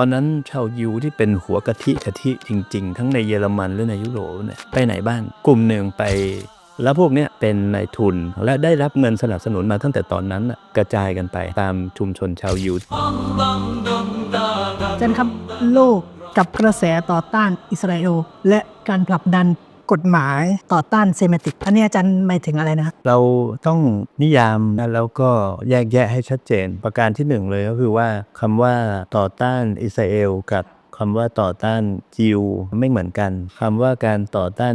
ตอนนั้นชาวยิวที่เป็นหัวกะทิกะทิจริง ๆ ทั้งในเยอรมันหรือในยุโรปเนี่ยไปไหนบ้างกลุ่มหนึ่งไป แล้วพวกเนี้ยเป็นนายทุนและได้รับเงินสนับสนุนมาตั้งแต่ตอนนั้นน่ะกระจายกันไปตามชุมชนชาวยิวอาจารย์ครับโลกกับกระแสต่อต้านอิสราเอลและการผลักดัน กฎหมายต่อต้านเซมิติก อันนี้อาจารย์หมายถึงอะไรนะเราต้องนิยามนะแล้วก็แยกแยะให้ชัดเจน ประการที่หนึ่งเลยก็คือว่าคำว่าต่อต้านอิสราเอลกับ คำว่าต่อต้านยิวไม่เหมือนกันคำว่าการต่อต้าน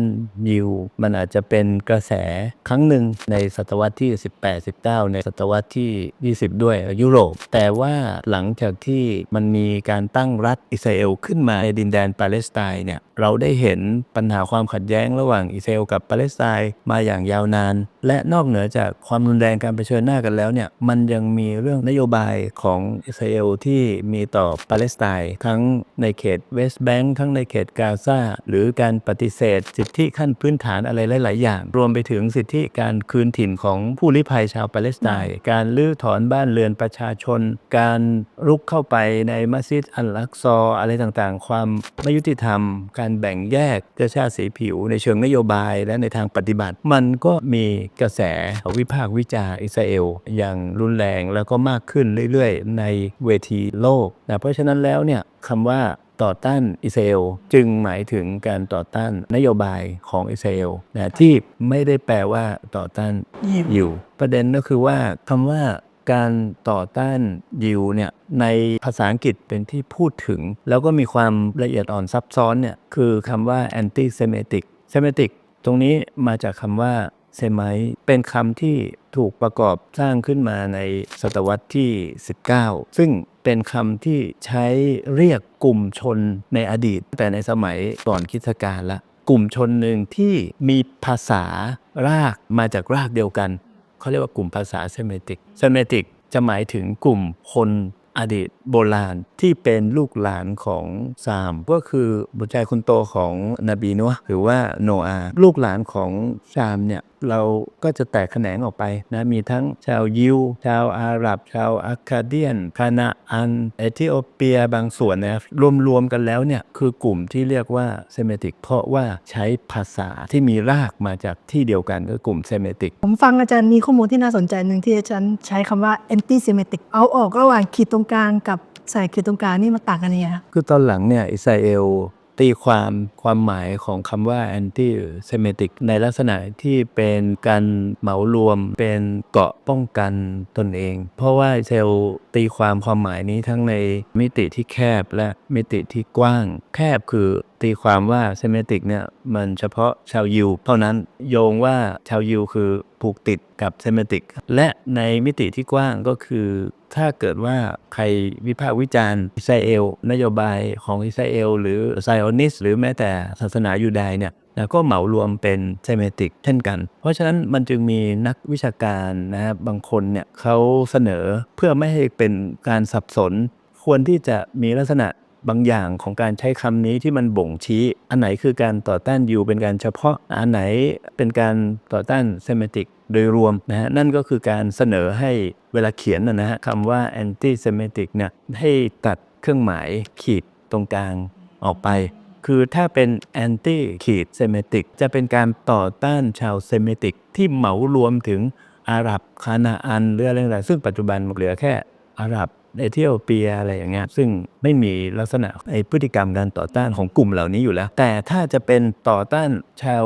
ยิวมันอาจจะเป็นกระแสครั้งหนึ่งในศตวรรษที่ 18 19 ในศตวรรษที่ 20 ด้วยยุโรป แต่ว่าหลังจากที่มันมีการตั้งรัฐอิสราเอลขึ้นมาในดินแดนปาเลสไตน์เนี่ยเราได้เห็นปัญหาความขัดแย้งระหว่างอิสราเอลกับปาเลสไตน์มาอย่างยาวนาน และนอกเหนือจากความรุนแรงการเผชิญหน้ากันแล้วเนี่ยมันยังมีเรื่องนโยบายของอิสราเอลที่มีต่อปาเลสไตน์ทั้งในเขตเวสต์แบงค์ทั้งในเขตกาซาหรือการปฏิเสธ สิทธิขั้นพื้นฐานอะไรหลาย ๆ อย่าง รวมไปถึงสิทธิการคืนถิ่นของผู้ลี้ภัยชาวปาเลสไตน์การลื้อถอนบ้านเรือนประชาชน การรุกเข้าไปในมัสยิดอัลลักซออะไรต่าง ๆ ความไม่ยุติธรรม การแบ่งแยกเชื้อชาติสีผิว ในเชิงนโยบายและในทางปฏิบัติ มันก็มีกระแสวิพากษ์วิจารณ์อิสราเอล อย่างรุนแรงแล้วก็มากขึ้นเรื่อยๆ ในเวทีโลกนะเพราะฉะนั้นแล้วเนี่ยคำว่าต่อต้านอิสราเอลจึงหมายถึงการต่อต้านนโยบายของอิสราเอลนะที่ไม่ได้แปลว่าต่อต้านยิวยประเด็นก็คือว่าคำว่าการต่อต้านยิวเนี่ยในภาษาอังกฤษเป็นที่พูดถึง แล้วก็มีความละเอียดอ่อนซับซ้อนเนี่ยคือคำว่า anti semitic semitic ตรงนี้มาจากคำว่า เซม i ต์เป็นคำที่ถูกประกอบสร้างขึ้นมาในศตวรรษที่ 19 ซึ่งเป็นคำที่ใช้เรียกกลุ่มชนในอดีต แต่ในสมัยก่อนคริสตกาลละ กลุ่มชนหนึ่งที่มีภาษารากมาจากรากเดียวกัน เขาเรียกว่ากลุ่มภาษาเซมิติก เซมิติกจะหมายถึงกลุ่มคนอดีตโบราณที่เป็นลูกหลานของซาม ก็คือบุตรชายคนโตของนบีนัวหรือว่าโนอา ลูกหลานของซามเนี่ย เราก็จะแตกแขนงออกไปนะมีทั้งชาวยิว ชาวอาหรับ ชาวอาคาเดียนคานาอันเอธิโอเปียบางส่วนนะครับรวมๆกันแล้วเนี่ยคือกลุ่มที่เรียกว่าเซมิติก เพราะว่าใช้ภาษาที่มีรากมาจากที่เดียวกันก็กลุ่มเซมิติก ผมฟังอาจารย์มีข้อมูลที่น่าสนใจหนึ่งที่อาจารย์ใช้คำว่า anti semitic เอาออกระหว่างขีดตรงกลางกับใส่ขีดตรงกลางนี่มันต่างกันยังไงครับคือตอนหลังเนี่ยอิสราเอล ตีความความหมายของคำว่า anti semitic ในลักษณะที่เป็นการเหมารวมเป็นเกาะป้องกันตนเอง เพราะว่าเอลตีความความหมายนี้ทั้งในมิติที่แคบและมิติที่กว้าง แคบคือตีความว่าเซมิติกเนี่ยมันเฉพาะชาวยิวเท่านั้นโยงว่าชาวยิวคือผูกติดกับเซมิติก และในมิติที่กว้างก็คือ ถ้าเกิดว่าใครวิพากษ์วิจารณ์อิสราเอล นโยบายของอิสราเอล หรือไซออนิสหรือแม้แต่ศาสนายูดายเนี่ยนะก็เหมารวมเป็นเซมิติกเช่นกัน เพราะฉะนั้นมันจึงมีนักวิชาการนะครับบางคนเนี่ยเขาเสนอเพื่อไม่ให้เป็นการสับสน ควรที่จะมีลักษณะบางอย่างของการใช้คำนี้ที่มันบ่งชี้ อันไหนคือการต่อต้านยิวเป็นการเฉพาะ อันไหนเป็นการต่อต้านเซมิติก โดยรวมนะฮะนั่นก็คือการเสนอให้เวลาเขียนนะฮะคำว่า anti semitic เนี่ยให้ตัดเครื่องหมายขีดตรงกลางออกไป คือถ้าเป็น anti ขีด semitic จะเป็นการต่อต้านชาวเซมิติกที่เหมารวมถึงอาหรับคานาอันหรืออะไรต่างๆซึ่งปัจจุบันเหลือแค่อาหรับ เอธิโอเปียอะไรอย่างเงี้ยซึ่งไม่มีลักษณะไอพฤติกรรมการต่อต้านของกลุ่มเหล่านี้อยู่แล้ว แต่ถ้าจะเป็นต่อต้านชาว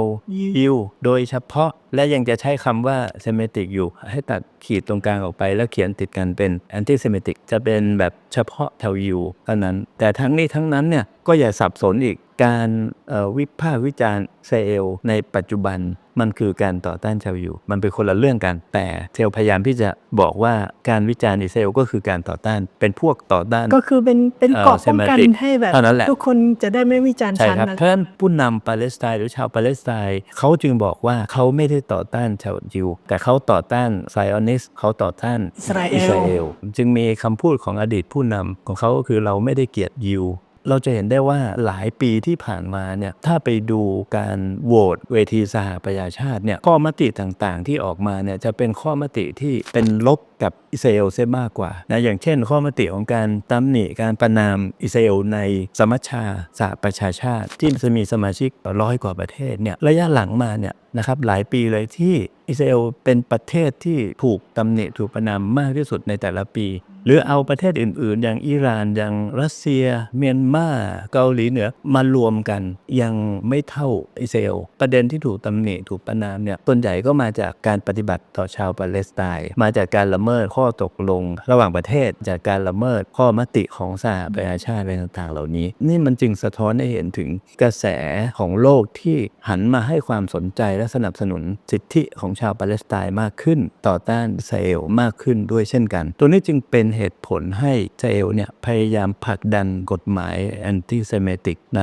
ยิวโดยเฉพาะและยังจะใช้คำว่าเซมิติกอยู่ ให้ตัดขีดตรงกลางออกไป แล้วเขียนติดกันเป็นแอนติเซมิติกจะเป็นแบบเฉพาะชาวยิวเท่านั้น แต่ทั้งนี้ทั้งนั้นเนี่ยก็อย่าสับสนอีก การเอ่อวิพากษ์วิจารณ์อิสราเอลในปัจจุบันมันคือการต่อต้านชาวยิวมันเป็นคนละเรื่องกัน แต่เทลพยายามที่จะบอกว่าการวิจารณ์อิสราเอลก็คือการต่อต้านเป็นพวกต่อต้าน ก็คือเป็นเป็นเอ่อเกราะป้องกัน Semitic ให้แบบเท่านั้นแหละทุกคนจะได้ไม่วิจารณ์ใช่ฉันครับนะเพราะฉะนั้นผู้นำปาเลสไตน์หรือชาวปาเลสไตน์เขาจึงบอกว่าเขาไม่ได้ต่อต้านชาวยิว แต่เขาต่อต้านไซออนิสเขาต่อต้านอิสราเออิสราลเอลจึงมีคำพูดของอดีตผู้นำของเขาก็คือเราไม่ได้เกลียดยิว เราจะเห็นได้ว่าหลายปีที่ผ่านมาเนี่ยถ้าไปดูการโหวตเวทีสหประชาชาติเนี่ยข้อมติต่างๆ ที่ออกมาเนี่ยจะเป็นข้อมติที่เป็นลบกับอิสราเอลเสียมากกว่านะอย่างเช่น ข้อมติของการตำหนิการประนามอิสราเอลในสมัชชาสหประชาชาติ ที่จะมีสมาชิกร้อยกว่าประเทศเนี่ยระยะหลังมาเนี่ยนะครับหลายปีเลยที่อิสราเอลเป็นประเทศที่ถูกตำหนิถูกประนามมากที่สุดในแต่ละปี หรือเอาประเทศอื่น ๆ อย่างอิหร่านอย่างรัสเซีย เมียนมาเกาหลีเหนือมารวมกันยังไม่เท่าอิสราเอลประเด็นที่ถูกตำหนิถูกประนามเนี่ยส่วนใหญ่ก็มาจากการปฏิบัติต่อชาวปาเลสไตน์มาจากการละเมิดข้อตกลง ระหว่างประเทศจากการละเมิดข้อมติของสหประชาชาติอะไรต่างๆ เหล่านี้ นี่มันจึงสะท้อนให้เห็นถึงกระแสของโลกที่หันมาให้ความสนใจและสนับสนุนสิทธิของชาวปาเลสไตน์มากขึ้น ต่อต้านอิสราเอลมากขึ้นด้วยเช่นกัน ตัวนี้จึงเป็นเหตุผลให้เอลเนี่ยพยายามผลักดันกฎหมายแอนติเซมิติกใน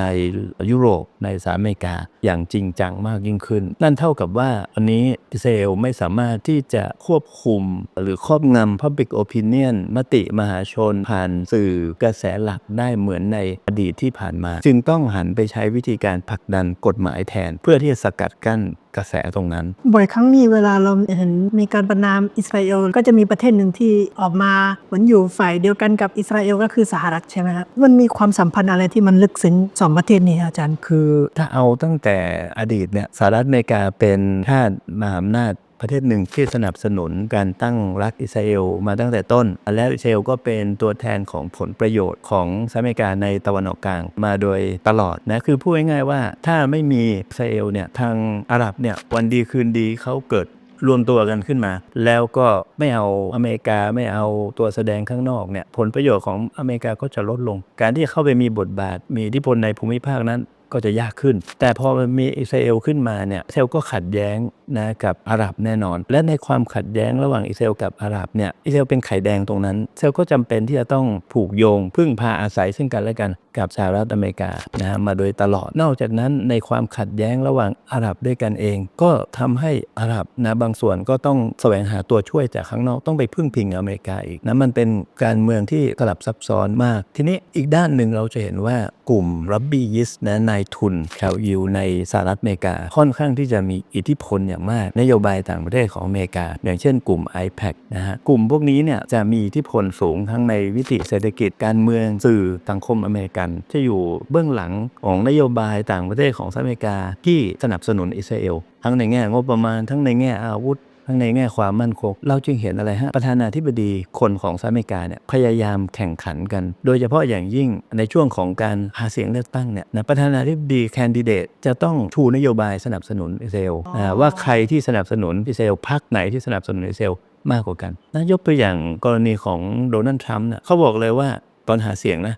ยุโรปในสหรัฐอเมริกา อย่างจริงจังมากยิ่งขึ้น นั่นเท่ากับว่าวันนี้เอลไม่สามารถที่จะควบคุมหรือครอบงำ Public Opinion มติมหาชนผ่านสื่อกระแสหลักได้เหมือนในอดีตที่ผ่านมา จึงต้องหันไปใช้วิธีการผลักดันกฎหมายแทน เพื่อที่จะสกัดกั้น กระแสตรงนั้น บ่อยครั้งมีเวลาเราเห็นมีการประนามอิสราเอลก็จะมีประเทศหนึ่งที่ออกมาเหมือนอยู่ฝ่ายเดียวกันกับอิสราเอลก็คือสหรัฐใช่ไหมครับมันมีความสัมพันธ์อะไรที่มันลึกซึ้งสองประเทศนี้อาจารย์ คือถ้าเอาตั้งแต่อดีตเนี่ยสหรัฐอเมริกาเป็นชาติมหาอำนาจ ประเทศหนึ่งที่สนับสนุนการตั้งรัฐอิสราเอลมาตั้งแต่ต้น และอิสราเอลก็เป็นตัวแทนของผลประโยชน์ของสหรัฐอเมริกาในตะวันออกกลางมาโดยตลอดนะคือพูดง่ายๆว่าถ้าไม่มีอิสราเอลเนี่ยทางอาหรับเนี่ยวันดีคืนดีเขาเกิดรวมตัวกันขึ้นมา แล้วก็ไม่เอาอเมริกาไม่เอาตัวแสดงข้างนอกเนี่ยผลประโยชน์ของอเมริกาก็จะลดลง การที่เข้าไปมีบทบาทมีอิทธิพลในภูมิภาคนั้น ก็จะยากขึ้น แต่พอมันมีอิสราเอลขึ้นมาเนี่ยอิสราเอลก็ขัดแย้งนะกับอาหรับแน่นอน และในความขัดแย้งระหว่างอิสราเอลกับอาหรับเนี่ยอิสราเอลเป็นไข่แดงตรงนั้นอิสราเอลก็จำเป็นที่จะต้องผูกโยง พึ่งพาอาศัยซึ่งกันและกันกับสหรัฐอเมริกานะฮะมาโดยตลอด นอกจากนั้นในความขัดแย้งระหว่างอาหรับด้วยกันเอง ก็ทำให้อาหรับนะบางส่วนก็ต้องแสวงหาตัวช่วยจากข้างนอกต้องไปพึ่งพิงอเมริกาอีกนะมันเป็นการเมืองที่สลับซับซ้อนมาก ทีนี้อีกด้านหนึ่งเราจะเห็นว่ากลุ่มรับบี้ยิสนะในทุนชาวยิวในสหรัฐอเมริกา ค่อนข้างที่จะมีอิทธิพลอย่างมาก นโยบายต่างประเทศของอเมริกา อย่างเช่นกลุ่ม IPAC นะฮะกลุ่มพวกนี้เนี่ยจะมีอิทธิพลสูงทั้งในวิติเศรษฐกิจการเมืองสื่อสังคมอเมริกัน ที่อยู่เบื้องหลังของนโยบายต่างประเทศของสหรัฐอเมริกา ที่สนับสนุนอิสราเอลทั้งในแง่งบประมาณทั้งในแง่อาวุธ ทั้งในแง่ความมั่นคง เราจึงเห็นอะไรฮะ ประธานาธิบดีคนของสหรัฐอเมริกาเนี่ยพยายามแข่งขันกัน โดยเฉพาะอย่างยิ่งในช่วงของการหาเสียงเลือกตั้งเนี่ยนะประธานาธิบดีแคนดิเดตจะต้องชูนโยบายสนับสนุนอิสราเอลนะว่าใครที่สนับสนุนอิสราเอลพรรคไหนที่สนับสนุนอิสราเอลมากกว่ากันนะยกตัวอย่างกรณีของโดนัลด์ทรัมป์เนี่ยเขาบอกเลยว่าตอนหาเสียงนะ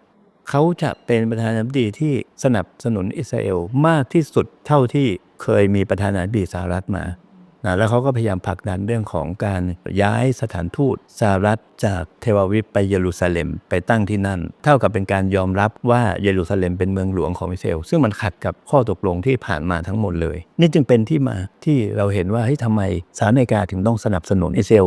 เขาจะเป็นประธานาธิบดีที่สนับสนุนอิสราเอลมากที่สุดเท่าที่เคยมีประธานาธิบดีสหรัฐมา นะแล้วเขาก็พยายามผลักดันเรื่องของการย้ายสถานทูตสหรัฐจากเทวาวิปไปเยรูซาเล็มไปตั้งที่นั่น เท่ากับเป็นการยอมรับว่าเยรูซาเล็มเป็นเมืองหลวงของอิสราเอลซึ่งมันขัดกับข้อตกลงที่ผ่านมาทั้งหมดเลย นี่จึงเป็นที่มาที่เราเห็นว่าเฮ้ยทำไมสหรัฐอเมริกาถึงต้องสนับสนุนอิสราเอล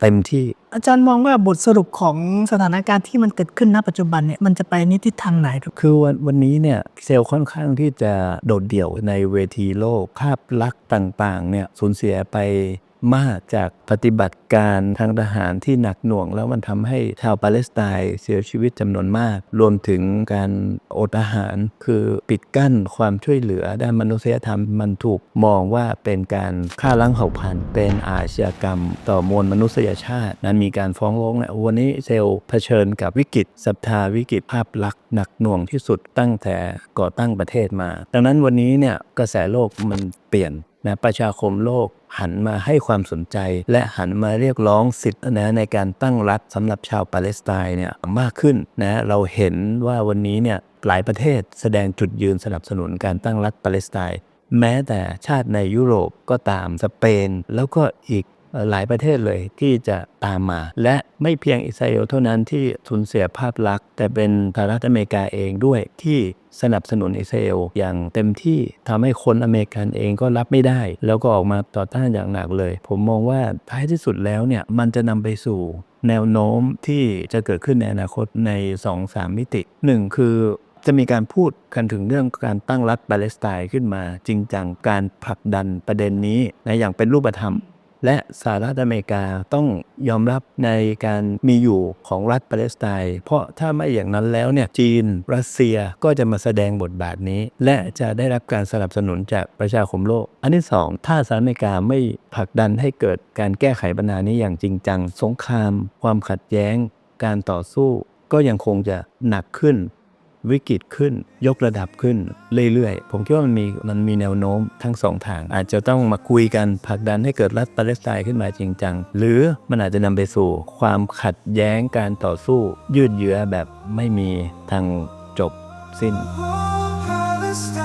เต็มที่ อาจารย์มองว่าบทสรุปของสถานการณ์ที่มันเกิดขึ้นณปัจจุบันเนี่ยมันจะไปในทิศทางไหนครับคือวันวันนี้เนี่ยเซลล์ค่อนข้างที่จะโดดเดี่ยวในเวทีโลกภาพลักษณ์ต่างๆเนี่ยสูญเสียไป มากจากปฏิบัติการทางทหารที่หนักหน่วง แล้วมันทำให้ชาวปาเลสไตน์เสียชีวิตจำนวนมาก รวมถึงการอดอาหารคือปิดกั้นความช่วยเหลือด้านมนุษยธรรมมันถูกมองว่าเป็นการฆ่าล้างเผ่าพันธุ์ เป็นอาชญากรรม ต่อมวลมนุษยชาติ นั้นมีการฟ้องร้องเนี่ยวันนี้เซลล์เผชิญกับวิกฤตศรัทธาวิกฤตภาพลักษณ์หนักหน่วงที่สุดตั้งแต่ก่อตั้งประเทศมา ดังนั้นวันนี้เนี่ยกระแสโลกมันเปลี่ยน นะประชาคมโลกหันมาให้ความสนใจ และหันมาเรียกร้องสิทธิ์นะในการตั้งรัฐสำหรับชาวปาเลสไตน์เนี่ยมากขึ้นนะเราเห็นว่าวันนี้เนี่ยหลายประเทศแสดงจุดยืนสนับสนุนการตั้งรัฐปาเลสไตน์แม้แต่ชาติในยุโรปก็ตามสเปน แล้วก็อีก หลายประเทศเลยที่จะตามมา และไม่เพียงอิสราเอลเท่านั้นที่สูญเสียภาพลักษณ์ แต่เป็นสหรัฐอเมริกาเองด้วยที่สนับสนุนอิสราเอลอย่างเต็มที่ทำให้คนอเมริกันเองก็รับไม่ได้ แล้วก็ออกมาต่อต้านอย่างหนักเลย ผมมองว่าท้ายที่สุดแล้วเนี่ยมันจะนำไปสู่แนวโน้มที่จะเกิดขึ้นในอนาคตใน 2-3 มิติ 1 คือจะมีการพูดกันถึงเรื่องการตั้งรัฐปาเลสไตน์ขึ้นมาจริงจังการผลักดันประเด็นนี้นะอย่างเป็นรูปธรรม และสหรัฐอเมริกาต้องยอมรับในการมีอยู่ของรัฐปาเลสไตน์เพราะถ้าไม่อย่างนั้นแล้วเนี่ยจีนรัสเซียก็จะมาแสดงบทบาทนี้ และจะได้รับการสนับสนุนจากประชาคมโลก อันที่สองถ้าสหรัฐอเมริกาไม่ผลักดันให้เกิดการแก้ไขปัญหานี้อย่างจริงจัง สงคราม ความขัดแย้ง การต่อสู้ก็ยังคงจะหนักขึ้น วิกฤตขึ้น ยกระดับขึ้นเรื่อยๆ ผมคิดว่ามันมีมันมีแนวโน้มทั้งสองทาง อาจจะต้องมาคุยกันผลักดันให้เกิดรัฐปาเลสไตน์ขึ้นมาจริงจัง หรือมันอาจจะนำไปสู่ความขัดแย้งการต่อสู้ ยืดเยื้อแบบไม่มีทางจบสิ้น Oh